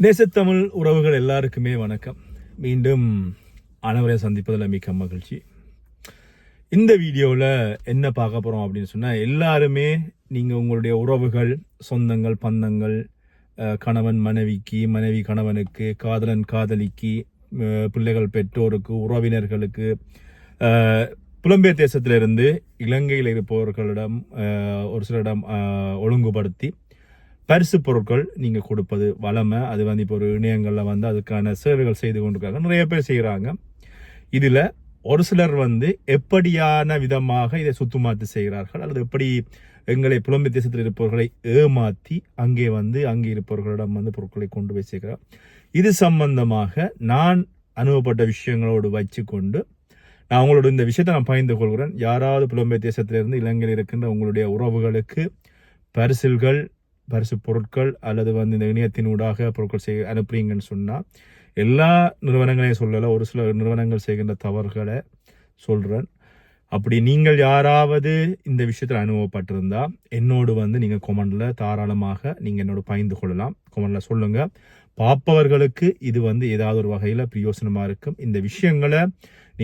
நேசத்தமிழ் உறவுகள் எல்லாருக்குமே வணக்கம். மீண்டும் அனைவரையும் சந்திப்பதில் மிக்க மகிழ்ச்சி. இந்த வீடியோவில் என்ன பார்க்க போகிறோம் அப்படின்னு சொன்னால் எல்லாருமே நீங்கள் உங்களுடைய உறவுகள் சொந்தங்கள் பந்தங்கள் கணவன் மனைவிக்கு மனைவி கணவனுக்கு காதலன் காதலிக்கு பிள்ளைகள் பெற்றோருக்கு உறவினர்களுக்கு புலம்பெயர் தேசத்திலிருந்து இலங்கையில் இருப்பவர்களிடம் ஒரு சிலரிடம் ஒழுங்குபடுத்தி பரிசு பொருட்கள் நீங்கள் கொடுப்பது வளமை. அது வந்து இப்போ ஒரு இணையங்களில் வந்து அதுக்கான சேவைகள் செய்து கொண்டிருக்காங்க. நிறைய பேர் செய்கிறாங்க இதில் ஒரு சிலர் வந்து எப்படியான விதமாக இதை சுத்துமாத்து செய்கிறார்கள்? அல்லது எப்படி எங்களை புலம்பு தேசத்தில் இருப்பவர்களை ஏமாற்றி அங்கே வந்து அங்கே இருப்பவர்களிடம் வந்து பொருட்களை கொண்டு போய் சேர்க்கிறார். இது சம்பந்தமாக நான் அனுபவப்பட்ட விஷயங்களோடு வச்சுக்கொண்டு நான் உங்களோட இந்த விஷயத்தை நான் பகிர்ந்து கொள்கிறேன். யாராவது புலம்பெயர் தேசத்திலிருந்து இலங்கையில் இருக்கின்ற உங்களுடைய உறவுகளுக்கு பரிசில்கள் பரிசு பொருட்கள் அல்லது வந்து இந்த இணையத்தினூடாக பொருட்கள் செய்ய அனுப்புறீங்கன்னு சொன்னால் எல்லா நிறுவனங்களையும் சொல்லலை ஒரு சில நிறுவனங்கள் செய்கின்ற தவறுகளை சொல்கிறேன் அப்படி நீங்கள் யாராவது இந்த விஷயத்தில் அனுபவப்பட்டிருந்தால் என்னோடு வந்து நீங்கள் கொமெண்டில் தாராளமாக நீங்கள் என்னோட பயந்து கொள்ளலாம். கொமெண்டில் சொல்லுங்கள் பார்ப்பவர்களுக்கு இது வந்து ஏதாவது ஒரு வகையில் பிரயோசனமாக இருக்கும். இந்த விஷயங்களை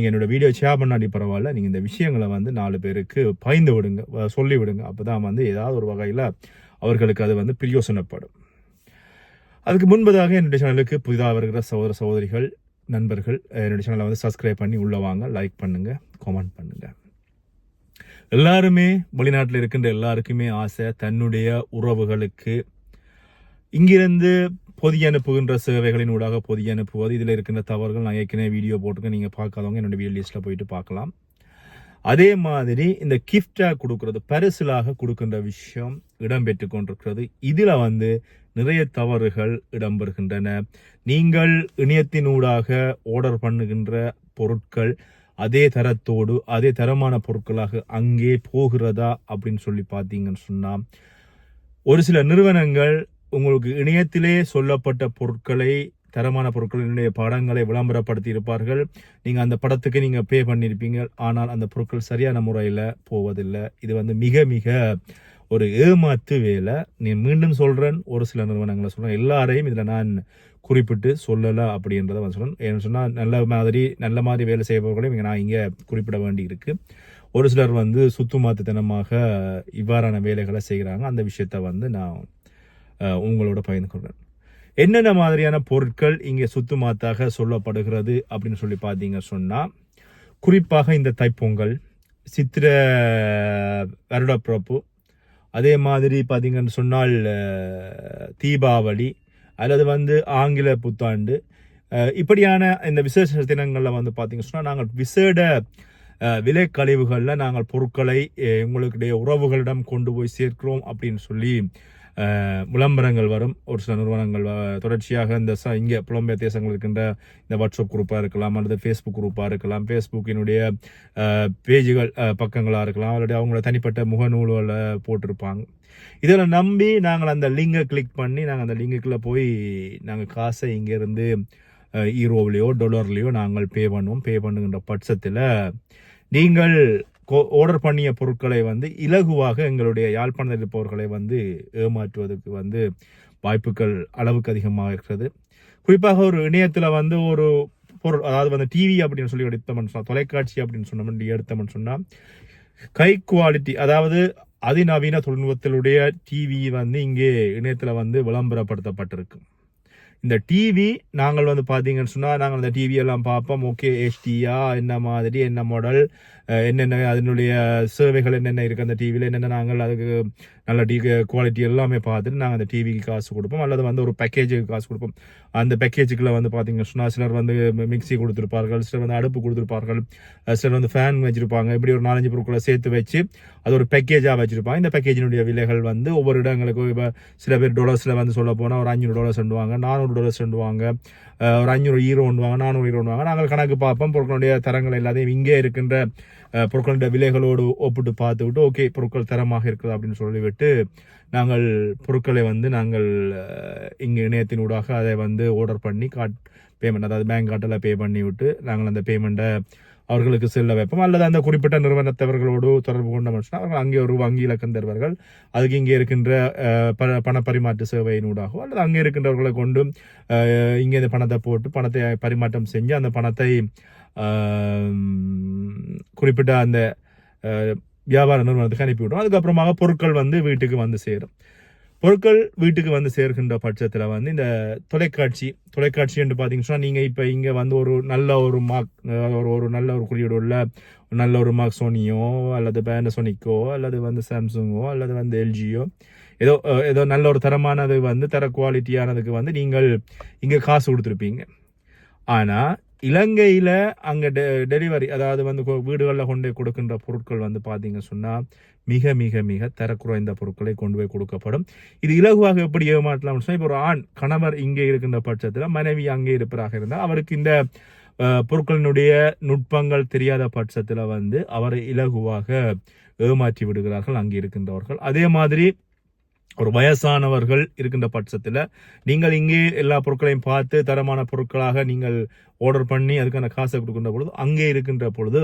நீங்கள் என்னோட வீடியோ ஷேர் பண்ணாடி பரவாயில்ல. நீங்கள் இந்த விஷயங்களை வந்து நாலு பேருக்கு பயந்து விடுங்க. வ- சொல்லி விடுங்க. அப்போ தான் வந்து ஏதாவது ஒரு வகையில் அவர்களுக்கு அது வந்து பிரயோசனப்படும். அதுக்கு முன்பதாக என்னுடைய சேனலுக்கு புதிதாக வருகிற சகோதர சகோதரிகள் நண்பர்கள் என்னுடைய சேனலை வந்து சப்ஸ்கிரைப் பண்ணி உள்ளே வாங்க. லைக் பண்ணுங்கள் கமெண்ட் பண்ணுங்கள் எல்லாருமே வெளிநாட்டில் இருக்கின்ற எல்லாருக்குமே ஆசை தன்னுடைய உறவுகளுக்கு இங்கிருந்து பொதி அனுப்புகின்ற சேவைகளின் ஊடாக பொதி அனுப்புவது. இதில் இருக்கின்ற தவறுகள் நான் ஏற்கனவே வீடியோ போட்டிருக்கேன். நீங்கள் பார்க்காதவங்க என்னோட வீடியோ லிஸ்ட்டில் போயிட்டு பார்க்கலாம். அதே மாதிரி இந்த கிஃப்டாக கொடுக்கறது பரிசிலாக கொடுக்கின்ற விஷயம் இடம்பெற்று கொண்டிருக்கிறது. இதில் வந்து நிறைய தவறுகள் இடம்பெறுகின்றன. நீங்கள் இணையத்தினூடாக ஆர்டர் பண்ணுகின்ற பொருட்கள் அதே தரத்தோடு அதே தரமான பொருட்களாக அங்கே போகிறதா அப்படின்னு சொல்லி பார்த்தீங்கன்னு சொன்னால் ஒரு சில நிறுவனங்கள் உங்களுக்கு இணையத்திலே சொல்லப்பட்ட பொருட்களை தரமான பொருட்களினுடைய படங்களை விளம்பரப்படுத்தி இருப்பார்கள் நீங்கள் அந்த படத்துக்கு நீங்கள் பே பண்ணியிருப்பீங்க. ஆனால் அந்த பொருட்கள் சரியான முறையில் போவதில்லை. இது வந்து மிக மிக ஒரு ஏமாத்து வேலை. நீ மீண்டும் சொல்கிறேன் ஒரு சில நிறுவனங்களை சொல்கிறேன் எல்லாரையும் இதில் நான் குறிப்பிட்டு சொல்லலை அப்படின்றத வந்து சொல்கிறேன் ஏன்னு சொன்னால் நல்ல மாதிரி நல்ல மாதிரி வேலை செய்பவர்களையும் இங்கே நான் இங்கே குறிப்பிட வேண்டி இருக்குது ஒரு சிலர் வந்து சுத்துமாத்துத்தனமாக இவ்வாறான வேலைகளை செய்கிறாங்க அந்த விஷயத்த வந்து நான் உங்களோட பகிர்ந்து கொள்கிறேன் என்னென்ன மாதிரியான பொருட்கள் இங்கே சுத்துமாத்தாக சொல்லப்படுகிறது அப்படின்னு சொல்லி பார்த்தீங்க சொன்னால் குறிப்பாக இந்த தைப்பொங்கல் சித்திர வருடப்பிறப்பு அதே மாதிரி பார்த்தீங்கன்னு சொன்னால் தீபாவளி அல்லது வந்து ஆங்கில புத்தாண்டு இப்படியான இந்த விசேஷ தினங்களில் வந்து பார்த்தீங்கன்னு சொன்னால் நாங்கள் விசேட விலை கழிவுகளில் நாங்கள் பொருட்களை அஹ், உங்களுடைய உறவுகளிடம் கொண்டு போய் சேர்க்கிறோம் அப்படின்னு சொல்லி விளம்பரங்கள் வரும். ஒரு சில நிறுவனங்கள் தொடர்ச்சியாக இந்த ச இங்கே புலம்பெயர் தேசங்கள் இருக்கின்ற இந்த வாட்ஸ்அப் குரூப்பாக இருக்கலாம் அல்லது ஃபேஸ்புக் குரூப்பாக இருக்கலாம். ஃபேஸ்புக்கினுடைய பேஜுகள் பக்கங்களாக இருக்கலாம். அல்லது அவங்களோட தனிப்பட்ட முகநூல்களை போட்டிருப்பாங்க. இதில் நம்பி நாங்கள் அந்த லிங்கை கிளிக் பண்ணி நாங்கள் அந்த லிங்குக்குள்ளே போய் நாங்கள் காசை இங்கேருந்து ஈரோவிலையோ டொலர்லேயோ நாங்கள் பே பண்ணுவோம். பே பண்ணுகின்ற பட்சத்தில் நீங்கள் ஆர்டர் பண்ணிய பொருட்களை வந்து இலகுவாக எங்களுடைய யாழ்ப்பாணத்தில் இருப்பவர்களை வந்து ஏமாற்றுவதற்கு வந்து வாய்ப்புகள் அளவுக்கு அதிகமாக இருக்கிறது. குறிப்பாக ஒரு இணையத்தில் வந்து ஒரு பொருள் அதாவது வந்து டிவி அப்படின்னு சொல்லி எடுத்தோம்னு சொன்னால் தொலைக்காட்சி அப்படின்னு சொன்னோம்னு எடுத்தோம்னு சொன்னால் கை குவாலிட்டி அதாவது அதிநவீன தொழில்நுட்பத்தினுடைய டிவி வந்து இங்கே இணையத்தில் வந்து விளம்பரப்படுத்தப்பட்டிருக்கு. இந்த டிவி நாங்கள் வந்து பார்த்தீங்கன்னு சொன்னால் நாங்கள் அந்த டிவியெல்லாம் பார்ப்போம். ஓகே ஹெச்டியா என்ன மாதிரி என்ன மாடல் என்னென்ன அதனுடைய சேவைகள் என்னென்ன இருக்குது அந்த டிவியில் என்னென்ன நாங்கள் அதுக்கு நல்ல டி குவாலிட்டி எல்லாமே பார்த்துட்டு நாங்கள் அந்த டிவிக்கு காசு கொடுப்போம். அல்லது வந்து ஒரு பேக்கேஜுக்கு காசு கொடுப்போம். அந்த பேக்கேஜுக்குள்ள வந்து பார்த்தீங்கன்னா சொன்னால் சிலர் வந்து மிக்ஸி கொடுத்துருப்பார்கள் சிலர் வந்து அடுப்பு கொடுத்துருப்பார்கள் சிலர் வந்து ஃபேன் வச்சுருப்பாங்க. இப்படி ஒரு நாலஞ்சு பொருட்களை சேர்த்து வச்சு அது ஒரு பேக்கேஜாக வச்சுருப்பாங்க. இந்த பேக்கேஜினுடைய விலைகள் வந்து ஒவ்வொரு இடங்களுக்கும் இப்போ சில பேர் டொலர்ஸில் வந்து சொல்ல போனால் ஒரு அஞ்சூறு டாலர்ஸ் செண்டுவாங்க நானூறு டாலர்ஸ் செண்டுவாங்க ஒரு அஞ்சூறு ஈரோ ஒன்றுவாங்க நானூறு ஈரோ ஒன்றுவாங்க நாங்கள் கணக்கு பார்ப்போம். பொருட்களுடைய தரங்கள் எல்லாத்தையும் இங்கே இருக்கின்ற பொருட்களுடைய விலைகளோடு ஒப்பிட்டு பார்த்துவிட்டு ஓகே பொருட்கள் தரமாக இருக்குது அப்படின்னு சொல்லிவிட்டு நாங்கள் பொருட்களை வந்து நாங்கள் இங்கே இணையத்தினூடாக அதை வந்து ஆர்டர் பண்ணி காட் பேமெண்ட் அதாவது பேங்க் காட்டில் பே பண்ணி விட்டு நாங்கள் அந்த பேமெண்ட்டை அவர்களுக்கு செல்ல வைப்போம். அல்லது அந்த குறிப்பிட்ட நிறுவனத்தவர்களோடு தொடர்பு கொண்ட மனுஷன் அவர்கள் அங்கே ஒரு வங்கி இலக்கம் தருவார்கள். அதுக்கு இங்கே இருக்கின்ற ப பண பரிமாற்ற சேவையினூடாகவோ அல்லது அங்கே இருக்கின்றவர்களை கொண்டு இங்கே இந்த பணத்தை போட்டு பணத்தை பரிமாற்றம் செஞ்சு அந்த பணத்தை குறிப்பிட்ட அந்த வியாபார நிறுவனத்துக்கு அனுப்பிவிடும். அதுக்கப்புறமாக பொருட்கள் வந்து வீட்டுக்கு வந்து சேரும். பொருட்கள் வீட்டுக்கு வந்து சேர்க்கின்ற பட்சத்தில் வந்து இந்த தொலைக்காட்சி தொலைக்காட்சி என்று பார்த்தீங்கன்னா நீங்கள் இப்போ இங்கே வந்து ஒரு நல்ல ஒரு மார்க் ஒரு ஒரு நல்ல ஒரு குறியீடு உள்ள நல்ல ஒரு மார்க் சோனியோ அல்லது பேனசோனிக்கோ அல்லது வந்து சாம்சங்கோ அல்லது வந்து எல்ஜியோ ஏதோ ஏதோ நல்ல ஒரு தரமானது வந்து தர குவாலிட்டியானதுக்கு வந்து நீங்கள் இங்கே காசு கொடுத்துருப்பீங்க. ஆனால் இலங்கையில் அங்கே டெ டெலிவரி அதாவது வந்து வீடுகளில் கொண்டு போய் கொடுக்கின்ற பொருட்கள் வந்து பார்த்தீங்க சொன்னால் மிக மிக மிக தரக்குறைந்த பொருட்களை கொண்டு போய் கொடுக்கப்படும். இது இலகுவாக எப்படி ஏமாற்றலாம்னு சொன்னால் இப்போ ஒரு ஆண் கணவர் இங்கே இருக்கின்ற பட்சத்தில் மனைவி அங்கே இருப்பதாக இருந்தால் அவருக்கு இந்த பொருட்களினுடைய நுட்பங்கள் தெரியாத பட்சத்தில் வந்து அவரை இலகுவாக ஏமாற்றி விடுகிறார்கள் அங்கே இருக்கின்றவர்கள். அதே மாதிரி ஒரு வயசானவர்கள் இருக்கின்ற பட்சத்தில் நீங்கள் இங்கே எல்லா பொருட்களையும் பார்த்து தரமான பொருட்களாக நீங்கள் ஆர்டர் பண்ணி அதுக்கான காசை கொடுக்கின்ற பொழுது அங்கே இருக்கின்ற பொழுது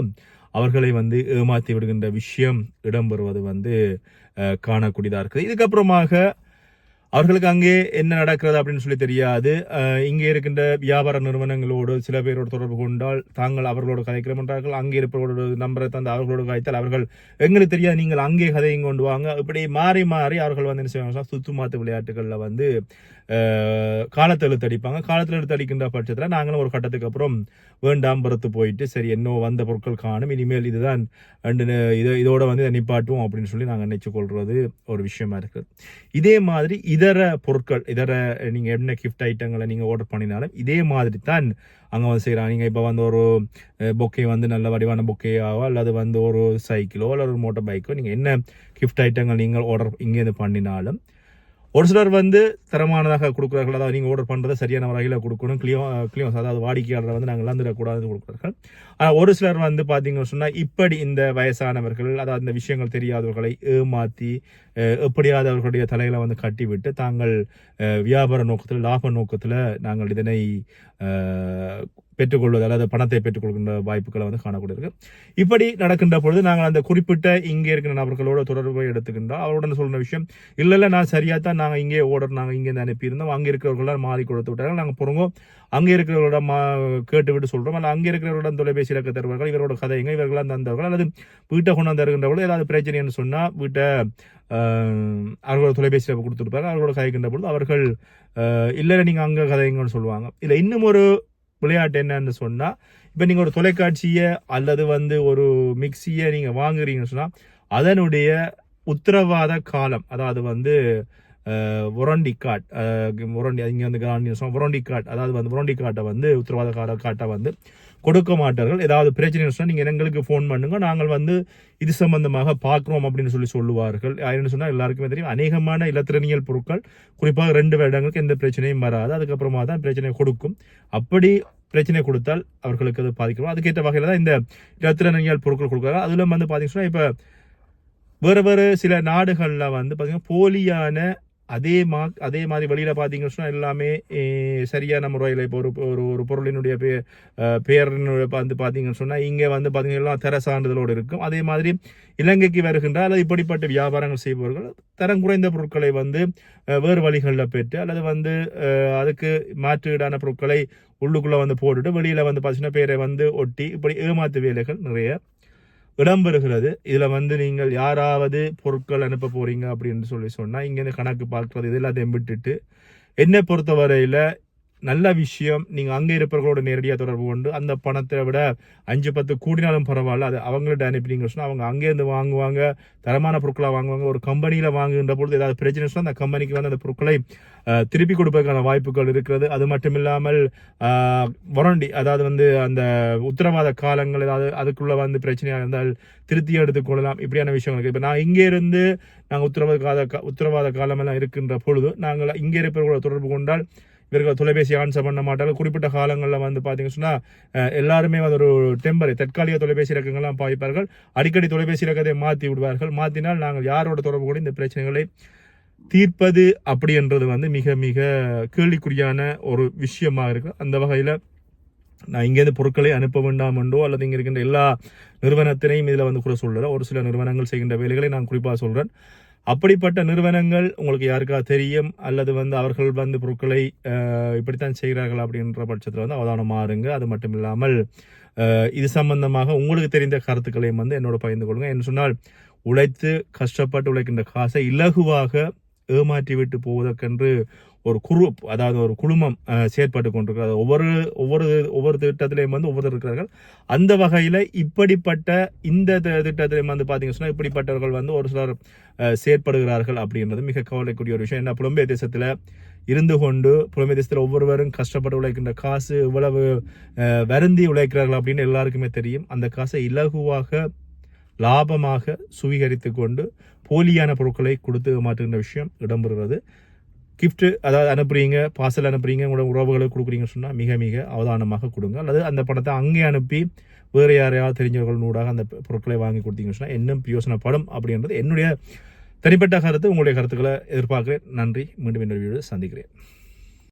அவர்களை வந்து ஏமாற்றி விடுகின்ற விஷயம் இடம்பெறுவது வந்து காணக்கூடியதாக இருக்குது. இதுக்கப்புறமாக அவர்களுக்கு அங்கே என்ன நடக்கிறது அப்படின்னு சொல்லி தெரியாது. இங்கே இருக்கின்ற வியாபார நிறுவனங்களோடு சில பேரோடு தொடர்பு கொண்டால் தாங்கள் அவர்களோடு கதைக்கிறோம் என்றார்கள் அங்கே இருப்பவர்களோட நம்பரை தந்து அவர்களோடு கதைத்தால் அவர்கள் எங்களுக்கு தெரியாது நீங்கள் அங்கே கதையும் கொண்டு வாங்க. இப்படி மாறி மாறி அவர்கள் வந்து என்ன செய்வாங்க சுத்துமாத்து விளையாட்டுகளில் வந்து காலத்தில் காலத்தை அடிப்பாங்க. காலத்தில் எடுத்து அடிக்கின்ற பட்சத்தில் நாங்களும் ஒரு கட்டத்துக்கு அப்புறம் வேண்டாம் பரத்து போயிட்டு சரி என்னோ வந்த பொருட்கள் காணும் இனிமேல் இதுதான் இதை இதோட வந்து இதை நிப்பாட்டுவோம் அப்படின்னு சொல்லி நாங்கள் நினைச்சு கொள்வது ஒரு விஷயமா இருக்குது. இதே மாதிரி இதர பொருட்கள் இதர நீங்கள் என்ன கிஃப்ட் ஐட்டங்களை நீங்கள் ஆர்டர் பண்ணினாலும் இதே மாதிரி தான் அங்கே வந்து செய்கிறாங்க நீங்கள் இப்போ வந்து ஒரு பொக்கே வந்து நல்ல வடிவான பொக்கேயாவோ அல்லது வந்து ஒரு சைக்கிளோ அல்லது ஒரு மோட்டார் பைக்கோ நீங்கள் என்ன கிஃப்ட் ஐட்டங்கள் நீங்கள் ஆர்டர் இங்கேருந்து பண்ணினாலும் ஒரு சிலர் வந்து தரமானதாக கொடுக்குறார்கள். அதாவது நீங்கள் ஆர்டர் பண்ணுறதை சரியான வகையில் கொடுக்கணும். கிளியோ கிளியோ அதாவது வாடிக்கையாளரை வந்து நாங்கள் இழந்துடக்கூடாது கொடுக்குறார்கள். ஆனால் ஒரு சிலர் வந்து பார்த்தீங்கன்னு சொன்னால் இப்படி இந்த வயசானவர்கள் அதாவது இந்த விஷயங்கள் தெரியாதவர்களை ஏமாற்றி எப்படியாவது அவர்களுடைய தலைகளை வந்து கட்டிவிட்டு தாங்கள் வியாபார நோக்கத்தில் லாப நோக்கத்தில் நாங்கள் இதனை பெற்றுக்கொள்வது அதாவது பணத்தை பெற்றுக்கொள்கின்ற வாய்ப்புகளை வந்து காணக்கூடியிருக்கு இப்படி நடக்கின்ற பொழுது நாங்கள் அந்த குறிப்பிட்ட இங்கே இருக்கிற நபர்களோட தொடர்பை எடுத்துக்கின்றோம். அவருடன் சொல்கிற விஷயம் இல்லை இல்லை நான் சரியாக தான் நாங்கள் இங்கே ஓர்டர் நாங்கள் இங்கே அனுப்பியிருந்தோம். அங்கே இருக்கிறவர்களாம் மாறி கொடுத்து விட்டார்கள். நாங்கள் போகிறோம் அங்கே இருக்கிறவர்களோட மா கேட்டு விட்டு சொல்கிறோம் அல்ல அங்கே இருக்கிறவர்களிடம் தொலைபேசி இலக்க தருவார்கள். இவரோட கதைங்க இவர்களாம் தந்தவர்கள். அல்லது வீட்டை கொண்டு வந்து தருகின்றவர்கள் ஏதாவது பிரச்சனைன்னு சொன்னால் வீட்டை அவர்களோட தொலைபேசியில் கொடுத்துருப்பாங்க அவர்களோட கதைக்கின்ற பொழுது அவர்கள் இல்லை நீங்கள் அங்கே கதைங்கன்னு சொல்லுவாங்க. இல்லை இன்னும் ஒரு விளையாட்டு என்னன்னு சொன்னால் இப்போ நீங்கள் ஒரு தொலைக்காட்சியை அல்லது வந்து ஒரு மிக்சியை நீங்கள் வாங்குறீங்கன்னு சொன்னால் அதனுடைய உத்தரவாத காலம் அதாவது வந்து ஒரண்டி காட் ஒரண்டி இங்கே வந்து கிராண்டி ஒரண்டி காட் அதாவது வந்து ஒரண்டி காட்டை வந்து உத்தரவாத கால காட்டை வந்து கொடுக்க மாட்டார்கள். ஏதாவது பிரச்சனை சொன்னால் நீங்கள் எங்களுக்கு ஃபோன் பண்ணுங்க. நாங்கள் வந்து இது சம்பந்தமாக பார்க்குறோம் அப்படின்னு சொல்லி சொல்லுவார்கள். யாருன்னு சொன்னால் எல்லாருக்குமே தெரியும். அநேகமான இலத்திரனியல் பொருட்கள் குறிப்பாக ரெண்டு வருடங்களுக்கு எந்த பிரச்சனையும் வராது. அதுக்கப்புறமா தான் பிரச்சனை கொடுக்கும். அப்படி பிரச்சனை கொடுத்தால் அவர்களுக்கு அது பாதிக்கும் அதுக்கேற்ற வகையில் தான் இந்த இலத்திரனியல் பொருட்கள் கொடுக்குறாங்க அதில் வந்து பார்த்தீங்கன்னா இப்போ வேறு வேறு சில நாடுகளில் வந்து பார்த்திங்கன்னா போலியான அதே மா அதே மாதிரி வெளியில் பார்த்தீங்கன்னு சொன்னால் எல்லாமே சரியான முறையில் இப்போ ஒரு ஒரு ஒரு பொருளினுடைய பே அஹ், வந்து பார்த்தீங்கன்னு சொன்னால் இங்கே வந்து பார்த்தீங்கன்னா தர சான்றிதழோடு இருக்கும். அதே மாதிரி இலங்கைக்கு வருகின்ற அல்லது இப்படிப்பட்ட வியாபாரங்கள் செய்பவர்கள் தரம் குறைந்த பொருட்களை வந்து வேறு வழிகளில் பெற்று அல்லது வந்து அதுக்கு மாற்றீடான பொருட்களை உள்ளுக்குள்ளே வந்து போட்டுட்டு வெளியில் வந்து பார்த்தீங்கன்னா பேரை வந்து ஒட்டி இப்படி ஏமாத்து வேலைகள் நிறைய இடம்பெறுகிறது. இதில் வந்து நீங்கள் யாராவது பொருட்கள் அனுப்ப போகிறீங்க அப்படின்னு சொல்லி சொன்னால் இங்கேருந்து கணக்கு பார்க்குறது இது எல்லாத்தையும் விட்டுட்டு என்னை பொறுத்தவரையில் நல்ல விஷயம். நீங்கள் அங்கே இருப்பவர்களோட நேரடியாக தொடர்பு கொண்டு அந்த பணத்தை விட அஞ்சு பத்து கூடினாலும் பரவாயில்ல. அது அவங்கள்ட்ட அனுப்பினீங்க சொன்னால் அவங்க அங்கேருந்து வாங்குவாங்க. தரமான பொருட்களை வாங்குவாங்க. ஒரு கம்பெனியில் வாங்குகின்ற பொழுது ஏதாவது பிரச்சனை சொன்னால் அந்த கம்பெனிக்கு வந்து அந்த பொருட்களை திருப்பி கொடுப்பதற்கான வாய்ப்புகள் இருக்கிறது. அது மட்டும் இல்லாமல் வரண்டி அதாவது வந்து அந்த உத்தரவாத காலங்கள் ஏதாவது அதுக்குள்ளே வந்து பிரச்சனையாக இருந்தால் திருத்தி எடுத்துக்கொள்ளலாம் இப்படியான விஷயங்களுக்கு இப்போ நான் இங்கேருந்து நாங்கள் உத்தரவாத கால உத்தரவாத காலமெல்லாம் இருக்கின்ற பொழுது நாங்கள் இங்கே இருப்பவர்களோட தொடர்பு கொண்டால் இவர்கள் தொலைபேசி ஆன்சர் பண்ண மாட்டாங்க குறிப்பிட்ட காலங்களில் வந்து பார்த்தீங்கன்னு சொன்னால் எல்லாருமே வந்து ஒரு டெம்பரை தற்காலிக தொலைபேசி இலக்கங்கள்லாம் பாய்ப்பார்கள். அடிக்கடி தொலைபேசி இலக்கத்தை மாற்றி விடுவார்கள். மாற்றினால் நாங்கள் யாரோட தொடர்பு கூட இந்த பிரச்சனைகளை தீர்ப்பது அப்படி என்றது வந்து மிக மிக கேள்விக்குறியான ஒரு விஷயமாக இருக்குது. அந்த வகையில் நான் இங்கேருந்து பொருட்களை அனுப்ப வேண்டாம் என்றோ அல்லது இங்கே இருக்கின்ற எல்லா நிறுவனத்தினையும் இதில் வந்து கூட சொல்கிறேன் ஒரு சில நிறுவனங்கள் செய்கின்ற வேலைகளை நான் குறிப்பாக சொல்கிறேன் அப்படிப்பட்ட நிறுவனங்கள் உங்களுக்கு யாருக்காவது தெரியும்? அல்லது வந்து அவர்கள் வந்து பொருட்களை இப்படித்தான் செய்கிறார்கள் அப்படின்ற பட்சத்தில் வந்து அவதானமாக இருங்க. அது மட்டும் இல்லாமல் இது சம்பந்தமாக உங்களுக்கு தெரிந்த கருத்துக்களையும் வந்து என்னோட பகிர்ந்து கொள்ளுங்க. என்று சொன்னால் உழைத்து கஷ்டப்பட்டு உழைக்கின்ற காசை இலகுவாக ஏமாற்றி விட்டு போவதற்கென்று ஒரு குரூப் அதாவது ஒரு குழுமம் செயற்பட்டு கொண்டிருக்கிறது ஒவ்வொரு ஒவ்வொரு ஒவ்வொரு திட்டத்திலையும் வந்து ஒவ்வொரு இருக்கிறார்கள். அந்த வகையில் இப்படிப்பட்ட இந்த திட்டத்திலையும் வந்து பார்த்தீங்கன்னா சொன்னால் இப்படிப்பட்டவர்கள் வந்து ஒரு சிலர் செயற்படுகிறார்கள் அப்படின்றது மிக கவலைக்கூடிய ஒரு விஷயம். ஏன்னா புலம்பெயர் தேசத்தில் இருந்து கொண்டு புலம்பெயர் தேசத்தில் ஒவ்வொருவரும் கஷ்டப்பட்டு உழைக்கின்ற காசு இவ்வளவு வருந்தி உழைக்கிறார்கள் அப்படின்னு எல்லாருக்குமே தெரியும். அந்த காசை இலகுவாக லாபமாக சுவீகரித்து கொண்டு போலியான பொருட்களை கொடுத்து மாற்றுகின்ற விஷயம் இடம்பெறுகிறது. கிஃப்ட்டு அதாவது அனுப்புகிறீங்க பார்சல் அனுப்புறீங்க உங்களோட உறவுகளுக்கு கொடுக்குறீங்கன்னு சொன்னால் மிக மிக அவதானமாக கொடுங்க. அல்லது அந்த பணத்தை அங்கே அனுப்பி வேறு யாரையாவது தெரிஞ்சவர்கள் ஊடாக அந்த பொருட்களை வாங்கி கொடுத்தீங்கன்னு சொன்னால் இன்னும் பிரயோசனப்படும் அப்படின்றது என்னுடைய தனிப்பட்ட கருத்து உங்களுடைய கருத்துக்களை எதிர்பார்க்கிறேன். நன்றி. மீண்டும் இன்னொரு வீடியோ சந்திக்கிறேன்.